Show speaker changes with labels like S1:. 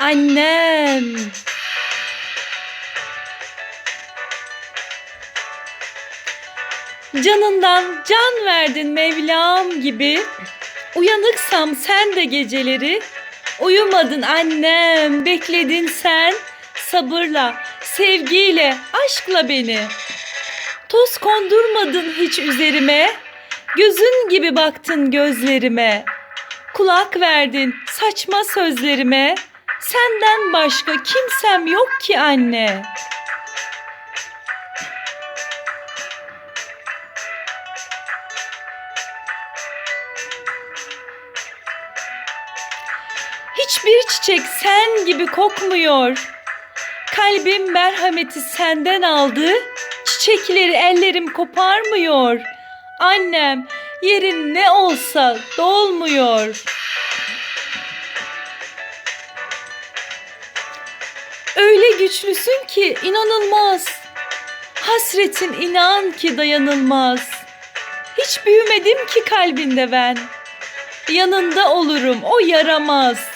S1: Annem. Canından can verdin Mevlam gibi. Uyanıksam sen de geceleri. Uyumadın annem, bekledin sen. Sabırla, sevgiyle, aşkla beni. Toz kondurmadın hiç üzerime. Gözün gibi baktın gözlerime. Kulak verdin saçma sözlerime. Senden başka kimsem yok ki anne. Hiçbir çiçek sen gibi kokmuyor. Kalbim merhameti senden aldı. Çiçekleri ellerim koparmıyor. Annem yerin ne olsa dolmuyor. Öyle güçlüsün ki inanılmaz. Hasretin inan ki dayanılmaz. Hiç büyümedim ki kalbinde ben. Yanında olurum o yaramaz.